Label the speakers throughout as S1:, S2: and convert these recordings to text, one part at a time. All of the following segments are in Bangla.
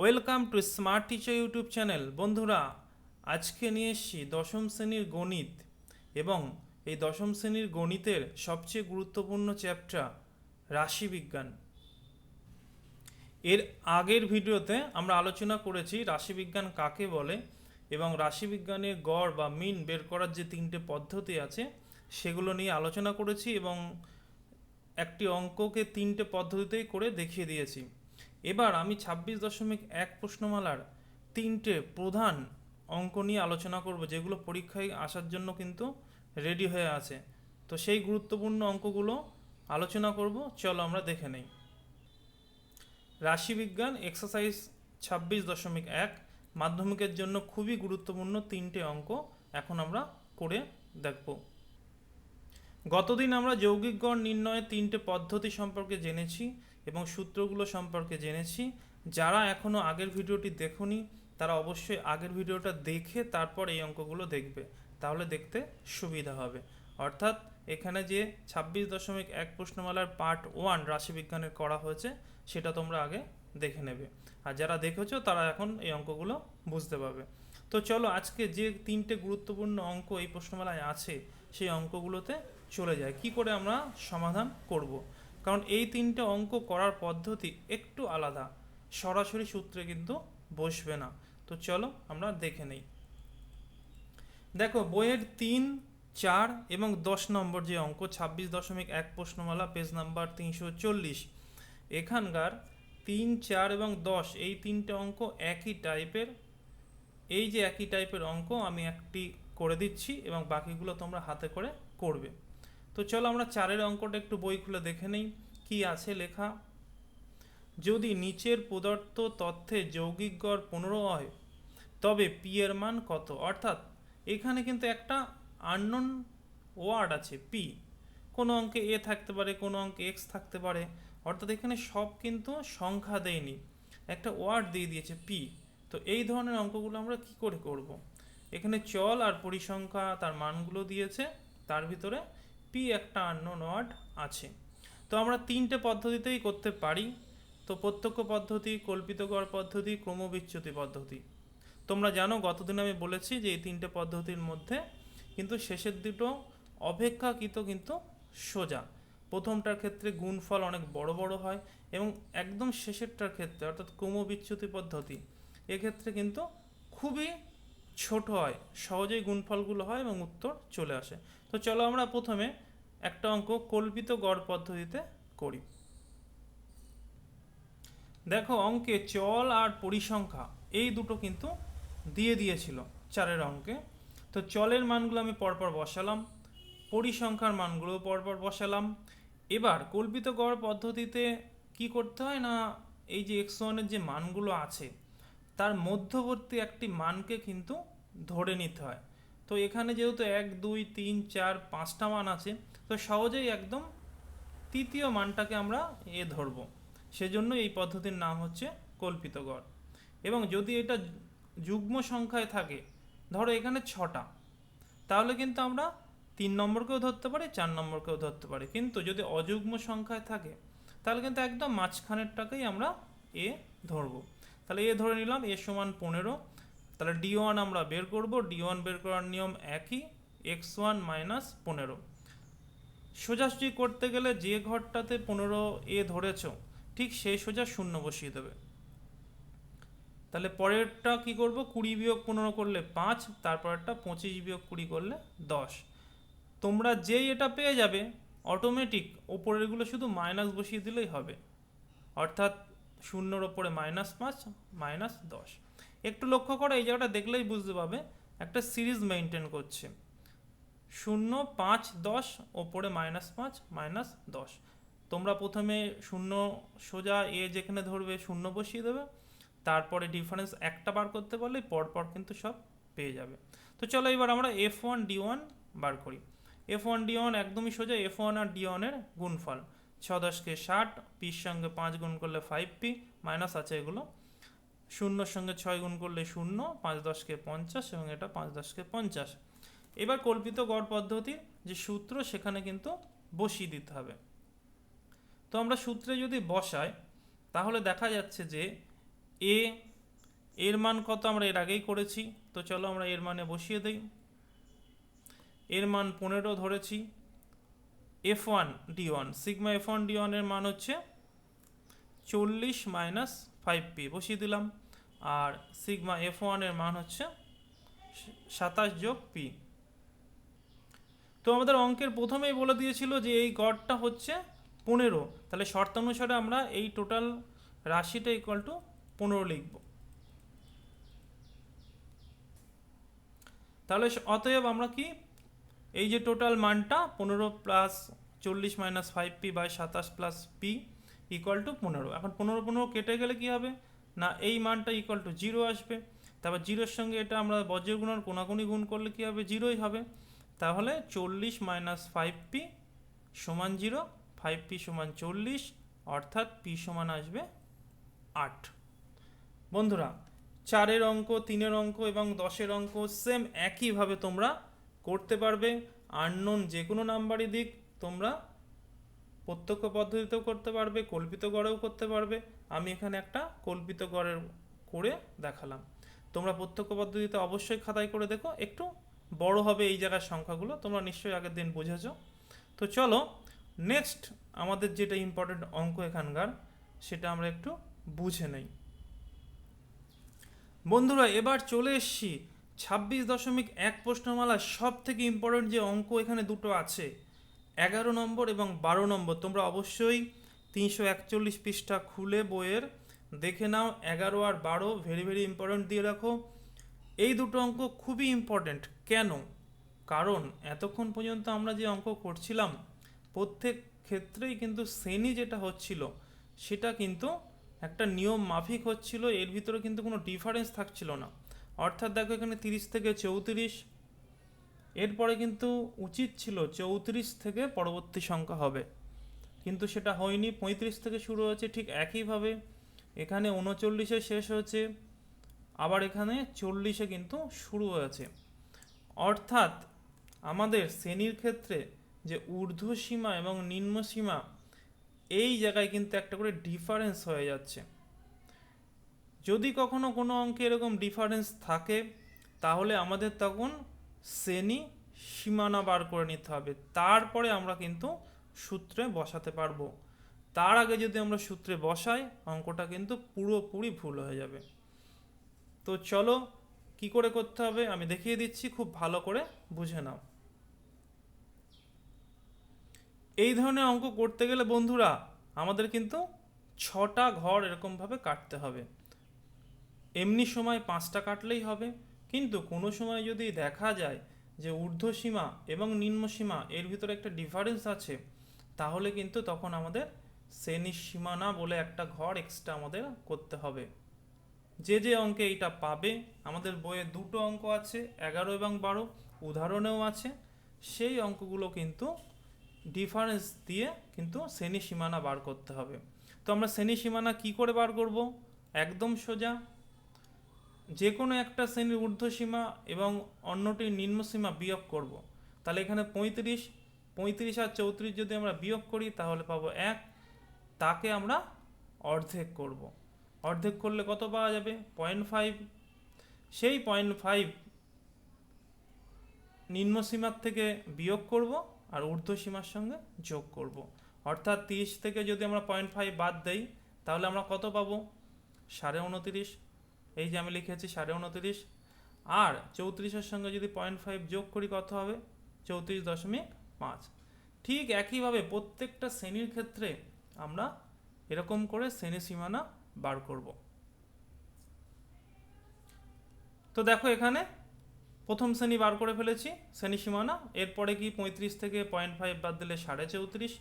S1: Welcome to smart teacher YouTube channel. বন্ধুরা, আজকে নিয়ে এসেছি দশম শ্রেণির গণিত এবং এই দশম শ্রেণির গণিতের সবচেয়ে গুরুত্বপূর্ণ চ্যাপ্টার রাশিবিজ্ঞান। এর আগের ভিডিওতে আমরা আলোচনা করেছি রাশিবিজ্ঞান কাকে বলে এবং রাশিবিজ্ঞানের গড় বা মিন বের করার যে তিনটে পদ্ধতি আছে, সেগুলো নিয়ে আলোচনা করেছি এবং একটি অঙ্ককে তিনটে পদ্ধতিতেই করে দেখিয়ে দিয়েছি। এবার আমি ছাব্বিশ দশমিক এক প্রশ্নমালার তিনটে প্রধান অঙ্ক নিয়ে আলোচনা করব, যেগুলো পরীক্ষায় আসার জন্য কিন্তু রেডি হয়ে আছে। তো সেই গুরুত্বপূর্ণ অঙ্কগুলো আলোচনা করব, চলো আমরা দেখে নেই। রাশিবিজ্ঞান এক্সারসাইজ ছাব্বিশ দশমিক এক, মাধ্যমিকের জন্য খুবই গুরুত্বপূর্ণ তিনটে অঙ্ক এখন আমরা করে দেখব। গতদিন আমরা যৌগিক গড় নির্ণয়ের তিনটে পদ্ধতি সম্পর্কে জেনেছি এবং সূত্রগুলো সম্পর্কে জেনেছি। যারা এখনও আগের ভিডিওটি দেখোনি, তারা অবশ্যই আগের ভিডিওটা দেখে তারপর এই অঙ্কগুলো দেখবে। তাহলে দেখতে সুবিধা হবে। অর্থাৎ এখানে যে ছাব্বিশ দশমিক এক প্রশ্নমালার পার্ট ওয়ান রাশিবিজ্ঞানের করা হয়েছে, সেটা তোমরা আগে দেখে নেবে। আর যারা দেখেছ, তারা এখন এই অঙ্কগুলো বুঝতে পারবে। তো চলো, আজকে যে তিনটে গুরুত্বপূর্ণ অঙ্ক এই প্রশ্নমালায় আছে, সেই অঙ্কগুলোতে চলে যায় কি করে আমরা সমাধান করব। কারণ এই তিনটে অঙ্ক করার পদ্ধতি একটু আলাদা। সরাসরি সূত্রে কিন্তু বসবে না। তো চলো আমরা দেখে নেই। দেখো, বইয়ের তিন, চার এবং দশ নম্বর যে অঙ্ক, ছাব্বিশ দশমিক এক প্রশ্নমালা, পেজ নাম্বার তিনশো চল্লিশ। এখানকার তিন, চার এবং দশ, এই তিনটে অঙ্ক একই টাইপের। এই যে একই টাইপের অঙ্ক আমি একটি করে দিচ্ছি এবং বাকিগুলো তোমরা হাতে করে করবে। তো চলো আমরা চারের অঙ্কটা একটু বই খুলে দেখে নেই। কি আছে লেখা? যদি নিচের প্রদত্ত তথ্যে যৌগিক গড় পনেরো হয়, তবে পি এর মান কত? অর্থাৎ এখানে কিন্তু একটা আননোন ওয়ার্ড আছে পি কোনো অঙ্কে এ থাকতে পারে, কোনো অঙ্কে এক্স থাকতে পারে। অর্থাৎ এখানে সব কিন্তু সংখ্যা দেয়নি। একটা ওয়ার্ড দিয়ে দিয়েছে পি তো এই ধরনের অঙ্কগুলো আমরা কি করে করব। এখানে চল আর পরিসংখ্যা তার মানগুলো দিয়েছে, তার ভিতরে পি একটা আননোন ওয়ার্ড আছে। তো আমরা তিনটে পদ্ধতিতেই করতে পারি। তো প্রত্যক্ষ পদ্ধতি কল্পিত গড় পদ্ধতি, ক্রমবিচ্যুতি পদ্ধতি। তোমরা জানো, গতদিন আমি বলেছি যে এই তিনটে পদ্ধতির মধ্যে কিন্তু শেষের দুটো অপেক্ষাকৃত কিন্তু সোজা। প্রথমটার ক্ষেত্রে গুণফল অনেক বড় বড় হয় এবং একদম শেষেরটার ক্ষেত্রে, অর্থাৎ ক্রমবিচ্যুতি পদ্ধতি, এক্ষেত্রে কিন্তু খুবই ছোট হয়, সহজেই গুণফলগুলো হয় এবং উত্তর চলে আসে। তো চলো আমরা প্রথমে একটা অঙ্ক কল্পিত গড় পদ্ধতিতে করি। দেখো অঙ্কে চল আর পরিসংখ্যা, এই দুটো কিন্তু দিয়ে দিয়েছিল চারের অঙ্কে। তো চলের মানগুলো আমি পরপর বসালাম, পরিসংখ্যার মানগুলো পরপর বসালাম। এবার কল্পিত গড় পদ্ধতিতে কি করতে হয় না, এই যে এক্স ওয়ানের যে মানগুলো আছে, তার মধ্যবর্তী একটি মানকে কিন্তু ধরে নিতে হয়। তো এখানে যেহেতু এক, দুই, তিন, চার, পাঁচটা মান আছে, তো সহজেই একদম তৃতীয় মানটাকে আমরা এ ধরবো। সেজন্য এই পদ্ধতির নাম হচ্ছে কল্পিত গড় এবং যদি এটা যুগ্ম সংখ্যায় থাকে, ধরো এখানে ছটা, তাহলে কিন্তু আমরা তিন নম্বরকেও ধরতে পারি, চার নম্বরকেও ধরতে পারি। কিন্তু যদি অযুগ্ম সংখ্যায় থাকে, তাহলে কিন্তু একদম মাঝখানেরটাকেই আমরা এ ধরবো। তাহলে এ ধরে নিলাম, এ সমান পনেরো তাহলে ডি ওয়ান আমরা বের করব ডি ওয়ান বের করার নিয়ম একই এক্স ওয়ান মাইনাস পনেরো। সোজাসুজি করতে গেলে যে ঘরটাতে পনেরো এ ধরেছ, ঠিক সেই সোজা শূন্য বসিয়ে দেবে। তাহলে পরেরটা কি করব, কুড়ি বিয়োগ পনেরো করলে পাঁচ, তারপরেরটা পঁচিশ বিয়োগ কুড়ি করলে দশ। তোমরা যেই এটা পেয়ে যাবে অটোমেটিক ওপরেরগুলো শুধু মাইনাস বসিয়ে দিলেই হবে। অর্থাৎ শূন্যর ওপরে মাইনাস পাঁচ মাইনাস দশ। একটু লক্ষ্য করো, এই জায়গাটা দেখলেই বুঝতে পারবে, একটা সিরিজ মেনটেন করছে। শূন্য, পাঁচ, দশ, ওপরে মাইনাস পাঁচ, মাইনাস দশ। তোমরা প্রথমে শূন্য সোজা এ যেখানে ধরবে, শূন্য বসিয়ে দেবে। তারপরে ডিফারেন্স একটা বার করতে পারলে পরপর কিন্তু সব পেয়ে যাবে। তো চলো এবার আমরা এফ ওয়ান ডি ওয়ান বার করি। এফ ওয়ান ডি ওয়ান একদমই সোজা এফ ওয়ান আর ডি ওয়ানের গুণফল। ছ দশকে ষাট পির সঙ্গে পাঁচ গুণ করলে ফাইভ পি, মাইনাস আছে এগুলো। শূন্যর সঙ্গে ছয় গুণ করলে শূন্য, পাঁচ দশকে পঞ্চাশ এবং এটা পাঁচ দশকে পঞ্চাশ। এবার কল্পিত গড় পদ্ধতির যে সূত্র সেখানে কিন্তু বসিয়ে দিতে হবে। তো আমরা সূত্রে যদি বসাই, তাহলে দেখা যাচ্ছে যে এ, এর মান কত আমরা এর আগেই করেছি? তো চলো আমরা এর মানে বসিয়ে দিই। এর মান পনেরো ধরেছি। F one D one, sigma F one D one মান হচ্ছে চল্লিশ মাইনাস ফাইভ পি বসিয়ে দিলাম। আর সিগমা এফ ওয়ানের মান হচ্ছে সাতাশ যোগ পি তো আমাদের অঙ্কের প্রথমেই বলে দিয়েছিল যে এই গড়টা হচ্ছে পনেরো। তাহলে শর্তানুসারে আমরা এই টোটাল রাশিটা ইকুয়াল টু পনেরো লিখব। তাহলে অতএব আমরা কি এই যে টোটাল মানটা পনেরো প্লাস চল্লিশ মাইনাস ফাইভ পি বাই সাতাশ প্লাস পি ইকুয়াল টু পনেরো। এখন পনেরো পনেরো কেটে গেলে কি হবে? না, এই মানটা ইকুয়াল টু জিরো আসবে। তারপর জিরোর সঙ্গে এটা আমরা বজ্র গুণর কোনাকুনি গুণ করলে কি হবে? জিরোই হবে। তাহলে চল্লিশ মাইনাস ফাইভ পি সমান জিরো ফাইভ পি সমান চল্লিশ, অর্থাৎ পি সমান আসবে আট। বন্ধুরা, চারের অঙ্ক, তিনের অঙ্ক এবং দশের অঙ্ক সেম একইভাবে তোমরা করতে পারবে। আননোন যে কোনো নাম্বারই দিক, তোমরা প্রত্যক্ষ পদ্ধতিতেও করতে পারবে, কল্পিত গড়েও করতে পারবে। আমি এখানে একটা কল্পিত গড়ের করে দেখালাম। তোমরা প্রত্যক্ষ পদ্ধতিতে অবশ্যই খাতায় করে দেখো। একটু বড় হবে এই জায়গার সংখ্যাগুলো, তোমরা নিশ্চয়ই আগের দিন বুঝেছ। তো চলো নেক্সট আমাদের যেটা ইম্পর্টেন্ট অঙ্ক এখানকার, সেটা আমরা একটু বুঝে নেই। বন্ধুরা, এবার চলে এসছি ছাব্বিশ দশমিক এক প্রশ্নমালার সব থেকে ইম্পর্টেন্ট যে অঙ্ক এখানে দুটো আছে। এগারো নম্বর এবং বারো নম্বর। তোমরা অবশ্যই তিনশো একচল্লিশ পৃষ্ঠা খুলে বইয়ের দেখে নাও। এগারো আর বারো ভেরি ভেরি ইম্পর্টেন্ট দিয়ে রাখো। এই দুটো অঙ্ক খুবই ইম্পর্টেন্ট কেন? কারণ এতক্ষণ পর্যন্ত আমরা যে অঙ্ক করছিলাম, প্রত্যেক ক্ষেত্রেই কিন্তু শ্রেণি যেটা হচ্ছিল, সেটা কিন্তু একটা নিয়ম মাফিক হচ্ছিল। এর ভিতরে কিন্তু কোনো ডিফারেন্স থাকছিল না। অর্থাৎ দেখো এখানে তিরিশ থেকে চৌত্রিশ এরপরে কিন্তু উচিত ছিল চৌত্রিশ থেকে পরবর্তী সংখ্যা হবে। কিন্তু সেটা হয়নি, পঁয়ত্রিশ থেকে শুরু হয়েছে ঠিক একইভাবে। এখানে উনচল্লিশে শেষ হয়েছে, আবার এখানে চল্লিশে কিন্তু শুরু হয়েছে। অর্থাৎ আমাদের শ্রেণির ক্ষেত্রে যে ঊর্ধ্ব সীমা এবং নিম্ন সীমা এই জায়গায় কিন্তু একটা করে ডিফারেন্স হয়ে যাচ্ছে। যদি কখনো কোনো অঙ্কে এরকম ডিফারেন্স থাকে, তাহলে আমাদের তখন শ্রেণি সীমানা বার করে নিতে হবে। তারপরে আমরা কিন্তু সূত্রে বসাতে পারব। তার আগে যদি আমরা সূত্রে বসাই, অঙ্কটা কিন্তু পুরোপুরি ভুল হয়ে যাবে। তো চলো, কি করে করতে হবে? আমি দেখিয়ে দিচ্ছি, খুব ভালো করে বুঝে নাও। এই ধরনের অঙ্ক করতে গেলে বন্ধুরা, আমাদের কিন্তু ছটা ঘর এরকমভাবে কাটতে হবে। এমনি সময় পাঁচটা কাটলেই হবে। কিন্তু কোনো সময় যদি দেখা যায় যে ঊর্ধ্ব সীমা এবং নিম্নসীমা এর ভিতরে একটা ডিফারেন্স আছে, তাহলে কিন্তু তখন আমাদের শ্রেণি সীমানা বলে একটা ঘর এক্সট্রা আমাদের করতে হবে। যে যে অঙ্কে এইটা পাবে, আমাদের বইয়ে দুটো অঙ্ক আছে, এগারো এবং বারো, উদাহরণেও আছে, সেই অঙ্কগুলো কিন্তু ডিফারেন্স দিয়ে কিন্তু শ্রেণি সীমানা বার করতে হবে। তো আমরা শ্রেণি সীমানা কি করে বার করব? একদম সোজা যে কোনো একটা শ্রেণির ঊর্ধ্বসীমা এবং অন্যটির নিম্ন সীমা বিয়োগ করব। তাহলে এখানে পঁয়ত্রিশ পঁয়ত্রিশ আর চৌত্রিশ যদি আমরা বিয়োগ করি, তাহলে পাবো এক তাকে আমরা অর্ধেক করব। অর্ধেক করলে কত পাওয়া যাবে পয়েন্ট ফাইভ সেই পয়েন্ট ফাইভ নিম্ন সীমার থেকে বিয়োগ করব আর ঊর্ধ্ব সীমার সঙ্গে যোগ করব। অর্থাৎ তিরিশ থেকে যদি আমরা পয়েন্ট ফাইভ বাদ দেই, তাহলে আমরা কত পাবো সাড়ে উনতিরিশ এই যে আমি লিখেছি সাড়ে উনতিরিশ। আর চৌত্রিশের সঙ্গে যদি পয়েন্ট ফাইভ যোগ করি কত হবে? চৌত্রিশ দশমিক পাঁচ। ঠিক একইভাবে প্রত্যেকটা শ্রেণির ক্ষেত্রে আমরা এরকম করে শ্রেণি সীমানা বার করব। তো দেখো এখানে প্রথম শ্রেণি বার করে ফেলেছি, শ্রেণি সীমানা। এরপরে কি পঁয়ত্রিশ থেকে পয়েন্ট ফাইভ বাদ দিলে সাড়ে চৌত্রিশ,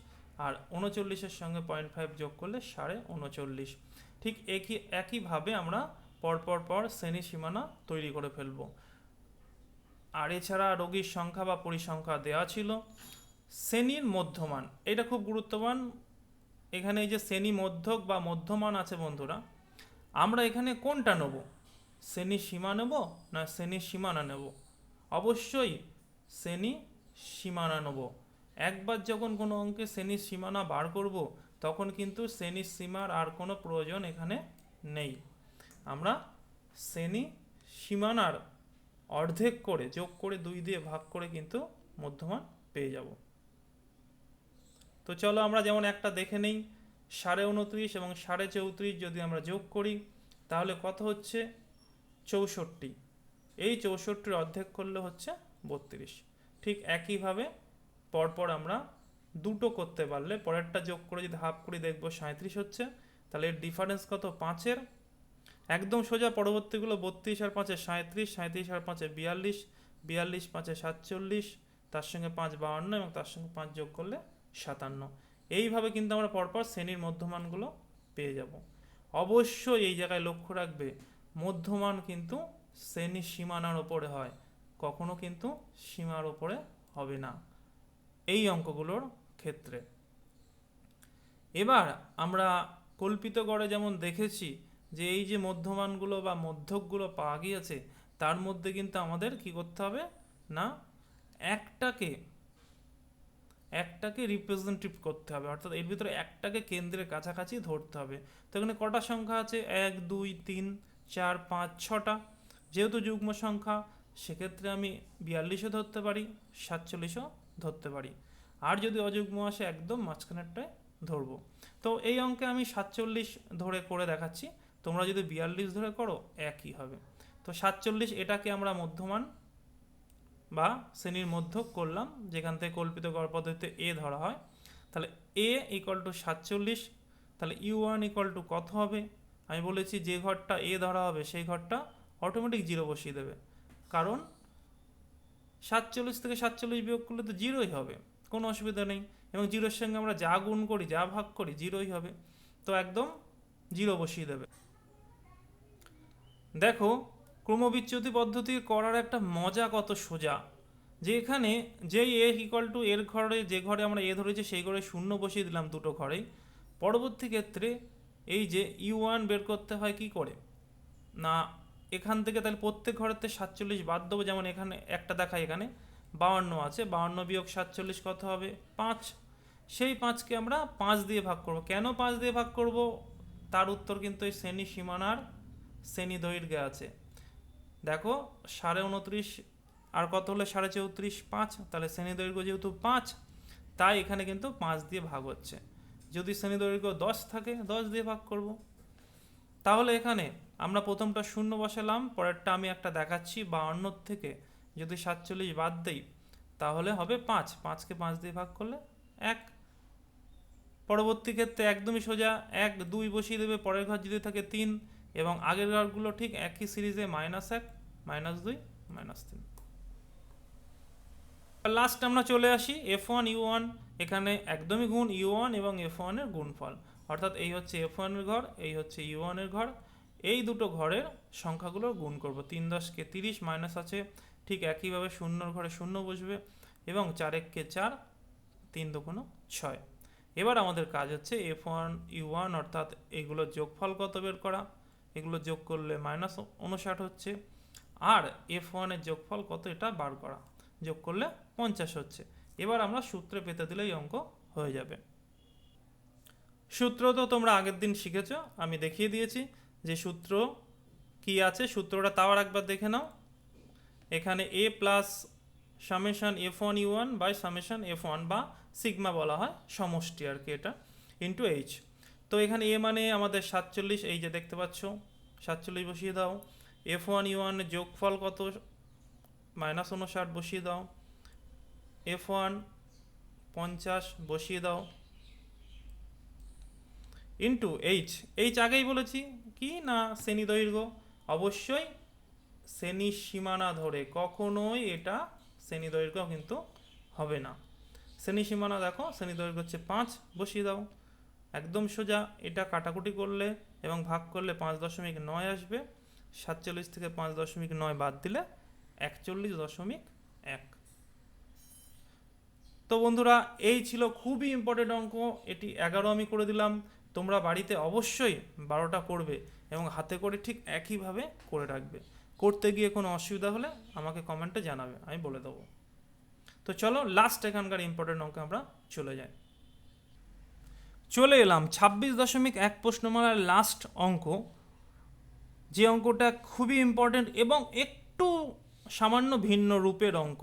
S1: আর উনচল্লিশের সঙ্গে পয়েন্ট ফাইভ যোগ করলে সাড়ে উনচল্লিশ। ঠিক একই, একইভাবে আমরা পরপর পর শ্রেণি সীমানা তৈরি করে ফেলব। আর এছাড়া রোগীর সংখ্যা বা পরিসংখ্যা দেওয়া ছিল। শ্রেণির মধ্যমান, এটা খুব গুরুত্ববান এখানে এই যে শ্রেণি মধ্যক বা মধ্যমান আছে বন্ধুরা, আমরা এখানে কোনটা নেব? শ্রেণি সীমা নেব না শ্রেণির সীমানা নেব? অবশ্যই শ্রেণি সীমানা নেব। একবার যখন কোনো অঙ্কে শ্রেণির সীমানা বার করব, তখন কিন্তু শ্রেণির সীমার আর কোনো প্রয়োজন এখানে নেই। আমরা শ্রেণি সীমানার অর্ধেক করে, যোগ করে দুই দিয়ে ভাগ করে কিন্তু মধ্যমান পেয়ে যাব। তো চলো আমরা যেমন একটা দেখে নেই, সাড়ে উনত্রিশ এবং সাড়ে চৌত্রিশ যদি আমরা যোগ করি, তাহলে কত হচ্ছে? চৌষট্টি। এই চৌষট্টির অর্ধেক করলে হচ্ছে বত্রিশ। ঠিক একইভাবে পরপর আমরা দুটো করতে পারলে, পরেরটা যোগ করে যদি হাফ করি দেখব সাঁত্রিশ হচ্ছে, তাহলে এর ডিফারেন্স কত? পাঁচের। একদম সোজা পরবর্তীগুলো বত্রিশ আর পাঁচে সাঁত্রিশ সাঁত্রিশ আর পাঁচে বিয়াল্লিশ বিয়াল্লিশ পাঁচে সাতচল্লিশ, তার সঙ্গে পাঁচ বাহান্ন এবং তার সঙ্গে পাঁচ যোগ করলে সাতান্ন। এইভাবে কিন্তু আমরা পরপর শ্রেণির মধ্যমানগুলো পেয়ে যাব। অবশ্যই এই জায়গায় লক্ষ্য রাখবে, মধ্যমান কিন্তু শ্রেণি সীমানার ওপরে হয়, কখনো কিন্তু সীমার ওপরে হবে না। এই অঙ্কগুলোর ক্ষেত্রে। এবার আমরা কল্পিত গড়ে যেমন দেখেছি যে এই যে মধ্যমানগুলো বা মধ্যকগুলো পাওয়া গিয়েছে, তার মধ্যে কিন্তু আমাদের কি করতে হবে? না, একটাকে একটাকে রিপ্রেজেন্টেটিভ করতে হবে। অর্থাৎ এর ভিতরে একটাকে কেন্দ্রের কাছাকাছি ধরতে হবে। তো এখানে কটা সংখ্যা আছে? এক, দুই, তিন, চার, পাঁচ, ছটা। যেহেতু যুগ্ম সংখ্যা, সেক্ষেত্রে আমি বিয়াল্লিশও ধরতে পারি, সাতচল্লিশও ধরতে পারি। আর যদি অযুগ্ম আসে, একদম মাঝখানেরটায় ধরবো। তো এই অঙ্কে আমি সাতচল্লিশ ধরে করে দেখাচ্ছি। তোমরা যদি বিয়াল্লিশ ধরে করো, একই হবে। তো সাতচল্লিশ এটাকে আমরা মধ্যমান বা শ্রেণির মধ্যক করলাম, যেখান থেকে কল্পিত গড় পদ্ধতিতে এ ধরা হয়। তাহলে এ ইকুয়াল টু সাতচল্লিশ, তাহলে ইউ ওয়ান ইকুয়াল টু কত হবে? আমি বলেছি যে ঘরটা এ ধরা হবে, সেই ঘরটা অটোমেটিক জিরো বসিয়ে দেবে। কারণ সাতচল্লিশ থেকে সাতচল্লিশ বিয়োগ করলে তো জিরোই হবে, কোনো অসুবিধা নেই। এবং জিরোর সঙ্গে আমরা যা গুণ করি, যা ভাগ করি জিরোই হবে। তো একদম জিরো বসিয়ে দেবে। দেখো, ক্রমবিচ্যুতি পদ্ধতি করার একটা মজা কত সোজা। যে এখানে যেই এ ইকুয়াল টু এর ঘরে, যে ঘরে আমরা এ ধরেছি, সেই ঘরে শূন্য বসিয়ে দিলাম দুটো ঘরেই। পরবর্তী ক্ষেত্রে এই যে ইউ ওয়ান বের করতে হয় কি করে? না, এখান থেকে তাহলে প্রত্যেক ঘরেতে সাতচল্লিশ বাদ দেবো, যেমন এখানে একটা দেখায় এখানে। বাউান্ন আছে বাউান্ন বিয়োগ সাতচল্লিশ কত হবে? পাঁচ। সেই পাঁচকে আমরা পাঁচ দিয়ে ভাগ করব। কেন পাঁচ দিয়ে ভাগ করব? তার উত্তর কিন্তু এই শ্রেণি সীমানার শ্রেণি দৈর্ঘ্যে আছে। দেখো, সাড়ে উনত্রিশ, আর কত হলে সাড়ে চৌত্রিশ? পাঁচ। তাহলে শ্রেণি দৈর্ঘ্য যেহেতু পাঁচ, তাই এখানে কিন্তু পাঁচ দিয়ে ভাগ হচ্ছে। যদি শ্রেণি দৈর্ঘ্য দশ থাকে, দশ দিয়ে ভাগ করব। তাহলে এখানে আমরা প্রথমটা শূন্য বসালাম, পরেরটা আমি একটা দেখাচ্ছি বা বাউন্নর থেকে। যদি সাতচল্লিশ বাদ দেই, তাহলে হবে পাঁচ। পাঁচকে পাঁচ দিয়ে ভাগ করলে এক। পরবর্তী ক্ষেত্রে একদমই সোজা, এক, দুই বসিয়ে দেবে, পরের ঘর যদি থাকে তিন। এবং আগের ঘরগুলো ঠিক একই সিরিজে মাইনাস এক, মাইনাস দুই, মাইনাস তিন। লাস্ট আমরা চলে আসি এফ ওয়ান ইউ ওয়ান এখানে একদমই গুণ ইউ ওয়ান এবং এফ ওয়ানের গুণফল। অর্থাৎ এই হচ্ছে এফ ওয়ানের ঘর, এই হচ্ছে ইউ ওয়ানের ঘর। এই দুটো ঘরের সংখ্যাগুলোর গুণ করব। তিন দশকে তিরিশ মাইনাস আছে, ঠিক একইভাবে শূন্যর ঘরে শূন্য বসবে এবং চার এককে চার, তিন দুগুণ ছয়। এবার আমাদের কাজ হচ্ছে এফ ওয়ান ইউ ওয়ান অর্থাৎ এগুলোর যোগফল কত বের করা? এগুলো যোগ করলে মাইনাস উনষাট হচ্ছে। আর এফ ওয়ানের যোগফল কত? এটা বার করা। যোগ করলে পঞ্চাশ হচ্ছে। এবার আমরা সূত্রে পেতে দিলেই অঙ্ক হয়ে যাবে। সূত্র তো তোমরা আগের দিন শিখেছ, আমি দেখিয়ে দিয়েছি। যে সূত্র কি আছে? সূত্রটা তাও আর একবার দেখে নাও। এখানে A plus summation F one U one by summation F one বা সিগমা বলা হয় সমষ্টি আর কি এটা। ইন্টু এইচ তো এখানে এ মানে আমাদের সাতচল্লিশ, এই যে দেখতে পাচ্ছ, সাতচল্লিশ বসিয়ে দাও। এফ ওয়ান ইউ ওয়ানের যোগফল কত? মাইনাস উনষাট বসিয়ে দাও। এফ ওয়ান পঞ্চাশ বসিয়ে দাও। ইন্টু এইচ এইচ আগেই বলেছি। কি না শ্রেণি দৈর্ঘ্য? অবশ্যই শ্রেণি সীমানা ধরে। কখনোই এটা শ্রেণি দৈর্ঘ্য কিন্তু হবে না। শ্রেণি সীমানা দেখো, শ্রেণি দৈর্ঘ্য হচ্ছে পাঁচ, বসিয়ে দাও। একদম সোজা, এটা কাটাকুটি করলে এবং ভাগ করলে পাঁচ দশমিক নয় আসবে। সাতচল্লিশ থেকে পাঁচ দশমিক নয় বাদ দিলে একচল্লিশ দশমিক এক। তো বন্ধুরা, এই ছিল খুবই ইম্পর্টেন্ট অঙ্ক। এটি এগারো আমি করে দিলাম। তোমরা বাড়িতে অবশ্যই বারোটা করবে এবং হাতে করে ঠিক একইভাবে করে রাখবে। করতে গিয়ে কোনো অসুবিধা হলে আমাকে কমেন্টে জানাবে, আমি বলে দেবো। তো চলো লাস্ট এখানকার ইম্পর্টেন্ট অঙ্কে আমরা চলে যাই। চলে এলাম ছাব্বিশ দশমিক এক প্রশ্নমালার লাস্ট অঙ্ক। যে অঙ্কটা খুবই ইম্পর্ট্যান্ট এবং একটু সামান্য ভিন্ন রূপের অঙ্ক।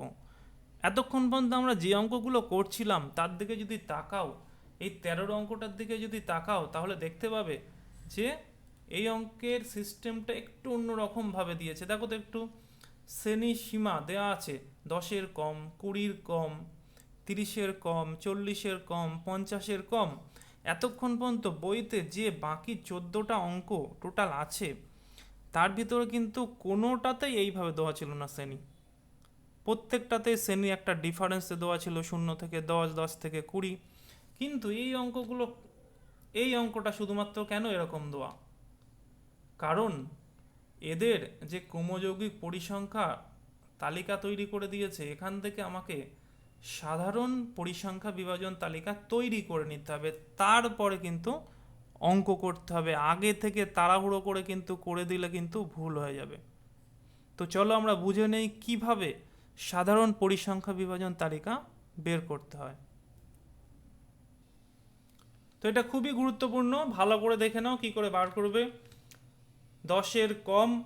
S1: এতক্ষণ পর্যন্ত আমরা যে অঙ্কগুলো করছিলাম, তার দিকে যদি তাকাও, এই তেরোর অঙ্কটার দিকে যদি তাকাও, তাহলে দেখতে পাবে যে এই অঙ্কের সিস্টেমটা একটু অন্যরকমভাবে দিয়েছে। দেখো তো একটু, শ্রেণি সীমা দেওয়া আছে, দশের কম, কুড়ির কম, তিরিশের কম, চল্লিশের কম, পঞ্চাশের কম। এতক্ষণ পর্যন্ত বইতে যে বাকি চোদ্দোটা অঙ্ক টোটাল আছে, তার ভিতরে কিন্তু কোনোটাতেই এইভাবে দেওয়া ছিল না শ্রেণি। প্রত্যেকটাতে শ্রেণি একটা ডিফারেন্সে দেওয়া ছিল শূন্য থেকে দশ দশ থেকে কুড়ি। কিন্তু এই অঙ্কগুলো, এই অঙ্কটা শুধুমাত্র কেন এরকম দেওয়া? কারণ এদের যে ক্রমযৌগিক পরিসংখ্যা তালিকা তৈরি করে দিয়েছে, এখান থেকে আমাকে সাধারণ পরিসংখ্যা বিভাজন তালিকা তৈরি করে নিতে হবে। তারপরে কিন্তু অঙ্ক করতে হবে। আগে থেকে তাড়াহুড়ো করে কিন্তু করে দিলে কিন্তু ভুল হয়ে যাবে। তো চলো আমরা বুঝে নেই কীভাবে সাধারণ পরিসংখ্যা বিভাজন তালিকা বের করতে হয়। তো এটা খুবই গুরুত্বপূর্ণ। ভালো করে দেখে নাও কি করে বার করবে। দশের কম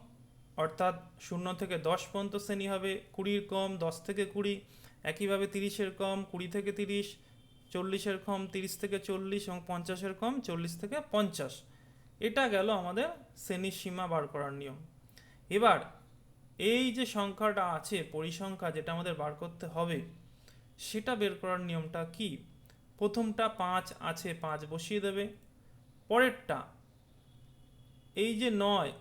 S1: অর্থাৎ শূন্য থেকে দশ পর্যন্ত শ্রেণি হবে। কুড়ির কম দশ থেকে কুড়ি। একইভাবে তিরিশের কম কুড়ি থেকে তিরিশ, চল্লিশের কম তিরিশ থেকে চল্লিশ এবং পঞ্চাশের কম চল্লিশ থেকে পঞ্চাশ। এটা গেল আমাদের শ্রেণির সীমা বার করার নিয়ম। এবার এই যে সংখ্যাটা আছে, পরিসংখ্যা যেটা আমাদের বার করতে হবে, সেটা বের করার নিয়মটা কি? প্রথমটা পাঁচ আছে, পাঁচ বসিয়ে দেবে। পরেরটা, এই যে নয়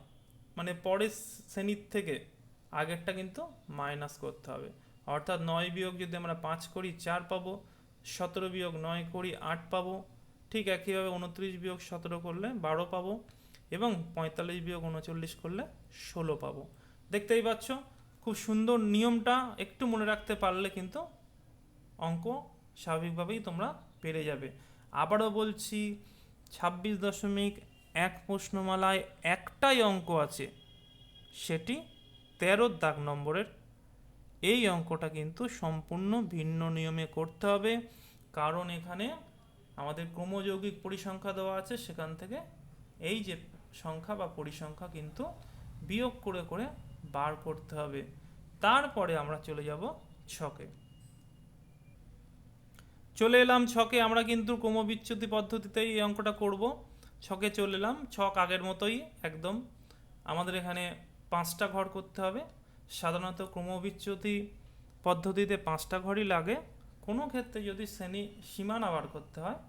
S1: মানে পরের শ্রেণির থেকে আগেরটা কিন্তু মাইনাস করতে হবে। অর্থাৎ নয় বিয়োগ যদি আমরা পাঁচ করি, চার পাবো। সতেরো বিয়োগ নয় করি, আট পাবো। ঠিক একইভাবে উনত্রিশ বিয়োগ সতেরো করলে বারো পাবো এবং পঁয়তাল্লিশ বিয়োগ উনচল্লিশ করলে ষোলো পাবো। দেখতেই পাচ্ছ, খুব সুন্দর নিয়মটা একটু মনে রাখতে পারলে কিন্তু অঙ্ক স্বাভাবিকভাবেই তোমরা পেরে যাবে। আবারও বলছি, ছাব্বিশ দশমিক এক প্রশ্নমালায় একটাই অঙ্ক আছে, সেটি তেরোর দাগ নম্বরের এই অঙ্কটা কিন্তু সম্পূর্ণ ভিন্ন নিয়মে করতে হবে। কারণ এখানে আমাদের ক্রমযৌগিক পরিসংখ্যা দেওয়া আছে, সেখান থেকে এই যে সংখ্যা বা পরিসংখ্যা কিন্তু বিয়োগ করে করে বার করতে হবে। তারপরে আমরা চলে যাব ছকে। চলে এলাম ছকে, আমরা কিন্তু ক্রমবিচ্যুতি পদ্ধতিতেই এই অঙ্কটা করব। ছকে চলে এলাম, ছক আগের মতোই একদম। আমাদের এখানে পাঁচটা ঘর করতে হবে। সাধারণত ক্রমবিচ্যুতি পদ্ধতিতে পাঁচটা ঘরই লাগে। কোনো ক্ষেত্রে যদি শ্রেণি সীমানা বার করতে হয়,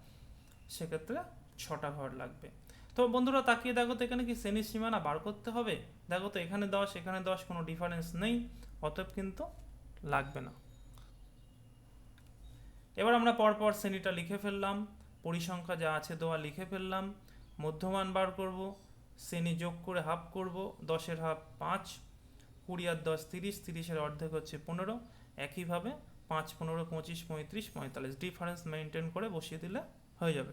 S1: সেক্ষেত্রে ছটা ঘর লাগবে। তো বন্ধুরা, তাকিয়ে দেখো তো এখানে কি শ্রেণির সীমানা বার করতে হবে? দেখো তো এখানে দশ এখানে দশ, কোনো ডিফারেন্স নেই। অতএব কিন্তু লাগবে না। এবার আমরা পরপর শ্রেণীটা লিখে ফেললাম। পরিসংখ্যা যা আছে দোয়া লিখে ফেললাম। মধ্যমান বার করব, শ্রেণি যোগ করে হাফ করব, দশের হাফ পাঁচ। কুড়ি আর দশ, তিরিশ, তিরিশের অর্ধেক হচ্ছে পনেরো। একইভাবে পাঁচ, পনেরো, পঁচিশ, পঁয়ত্রিশ, পঁয়তাল্লিশ। ডিফারেন্স মেনটেন করে বসিয়ে দিলে হয়ে যাবে।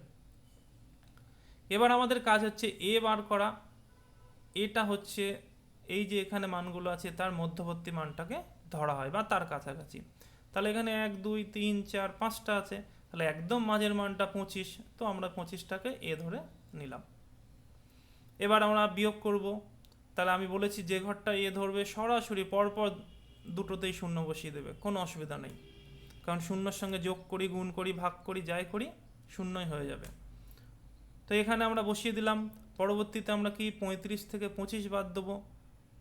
S1: এবার আমাদের কাজ হচ্ছে এ বার করা। এটা হচ্ছে এই যে এখানে মানগুলো আছে, তার মধ্যবর্তী মানটাকে ধরা হয় বা তার কাছাকাছি। তাহলে এখানে এক, দুই, তিন, চার, পাঁচটা আছে। তাহলে একদম মাঝের মানটা পঁচিশ, তো আমরা পঁচিশটাকে এ ধরে নিলাম। এবার আমরা বিয়োগ করব। তাহলে আমি বলেছি যে ঘরটা এ ধরবে, সরাসরি পরপর দুটোতেই শূন্য বসিয়ে দেবে, কোনো অসুবিধা নেই। কারণ শূন্যর সঙ্গে যোগ করি, গুণ করি, ভাগ করি, যাই করি, শূন্যই হয়ে যাবে। তো এখানে আমরা বসিয়ে দিলাম। পরবর্তীতে আমরা কি পঁয়ত্রিশ থেকে পঁচিশ বাদ দেবো?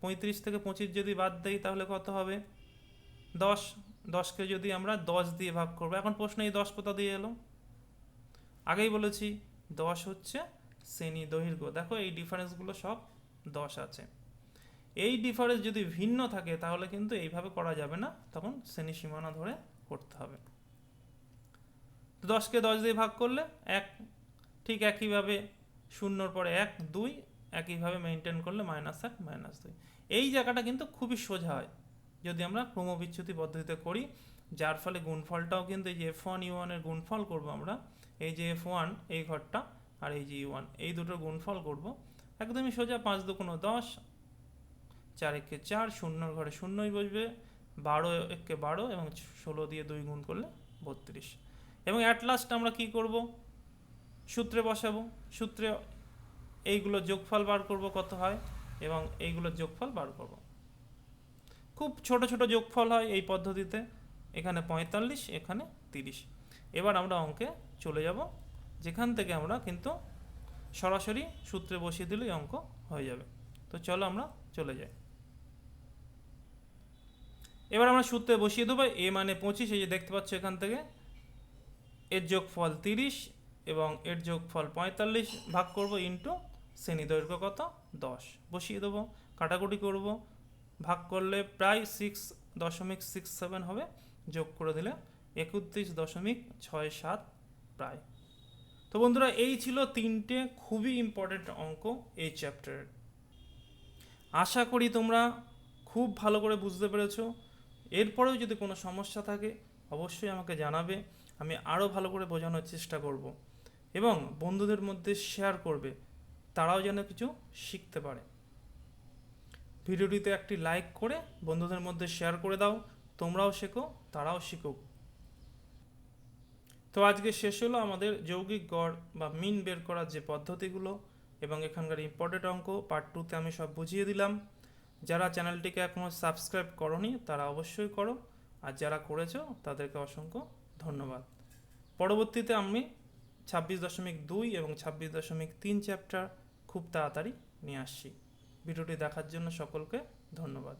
S1: পঁয়ত্রিশ থেকে পঁচিশ যদি বাদ দেই তাহলে কত হবে? দশ। দশকে যদি আমরা দশ দিয়ে ভাগ করব। এখন প্রশ্ন, এই দশ কোথা দিয়ে এলো? আগেই বলেছি, দশ হচ্ছে শ্রেণি দৈর্ঘ্য। দেখো এই ডিফারেন্সগুলো সব দশ আছে। এই ডিফারেন্স যদি ভিন্ন থাকে, তাহলে কিন্তু এইভাবে করা যাবে না। তখন শ্রেণি সীমানা ধরে করতে হবে। দশকে দশ দিয়ে ভাগ করলে এক, ঠিক একইভাবে শূন্যর পরে এক, দুই, একইভাবে মেনটেন করলে মাইনাস এক মাইনাস দুই। এই জায়গাটা কিন্তু খুবই সোজা হয়। যদি আমরা ক্রমবিচ্যুতি পদ্ধতিতে করি, যার ফলে গুণফলটাও কিন্তু এই যে এফ ওয়ান ইউ ওয়ানের গুণফল করব আমরা, এই যে এফ ওয়ান এই ঘরটা, আর এই যে ইউ ওয়ান এই দুটোর গুণফল করব একদমই সোজা, পাঁচ দুগুণো দশ, চার একে চার, শূন্যর ঘরে শূন্যই বসবে, বারো একে বারো এবং ষোলো দিয়ে দুই গুণ করলে বত্রিশ। এবং অ্যাট লাস্ট আমরা কি করব? সূত্রে বসাবো। সূত্রে এইগুলো যোগফল বার করব কত হয়? এবং এইগুলোর যোগফল বার করব। খুব ছোট ছোট যোগফল হয় এই পদ্ধতিতে। এখানে পঁয়তাল্লিশ, এখানে তিরিশ। এবার আমরা অঙ্কে চলে যাব। যেখান থেকে আমরা কিন্তু সরাসরি সূত্রে বসিয়ে দিলেই অঙ্ক হয়ে যাবে। তো চলো আমরা চলে যাই। এবার আমরা সূত্রে বসিয়ে দেবো, এ মানে পঁচিশ, এই যে দেখতে পাচ্ছ এখান থেকে। এর যোগফল তিরিশ এবং এর যোগফল পঁয়তাল্লিশ, ভাগ করব ইন্টু শ্রেণি দৈর্ঘ্য কত? দশ। বসিয়ে দেবো, কাটাকুটি করব। ভাগ করলে প্রায় সিক্স দশমিক সিক্স সেভেন হবে, যোগ করে দিলে একত্রিশ দশমিক ছয় সাত প্রায়। তো বন্ধুরা, এই ছিল তিনটে খুবই ইম্পর্টেন্ট অঙ্ক এই চ্যাপ্টারের আশা করি তোমরা খুব ভালো করে বুঝতে পেরেছ। এরপরেও যদি কোনো সমস্যা থাকে, অবশ্যই আমাকে জানাবে। আমি আরও ভালো করে বোঝানোর চেষ্টা করব। এবং বন্ধুদের মধ্যে শেয়ার করবে। তারাও যেন কিছু শিখতে পারে। ভিডিওটিতে একটি লাইক করে বন্ধুদের মধ্যে শেয়ার করে দাও। তোমরাও শেখো, তারাও শিখুক। তো আজকে শেষ হলো আমাদের যৌগিক গড় বা মিন বের করার যে পদ্ধতিগুলো এবং এখানকার ইম্পর্টেন্ট অঙ্ক পার্ট টুতে আমি সব বুঝিয়ে দিলাম। যারা চ্যানেলটিকে এখনও সাবস্ক্রাইব করনি, তারা অবশ্যই করো। আর যারা করেছ, তাদেরকে অসংখ্য ধন্যবাদ। পরবর্তীতে আমি ছাব্বিশ দশমিক দুই এবং ছাব্বিশ দশমিক তিন চ্যাপ্টার খুব তাড়াতাড়ি নিয়ে আসছি। ভিডিওটি দেখার জন্য সকলকে ধন্যবাদ।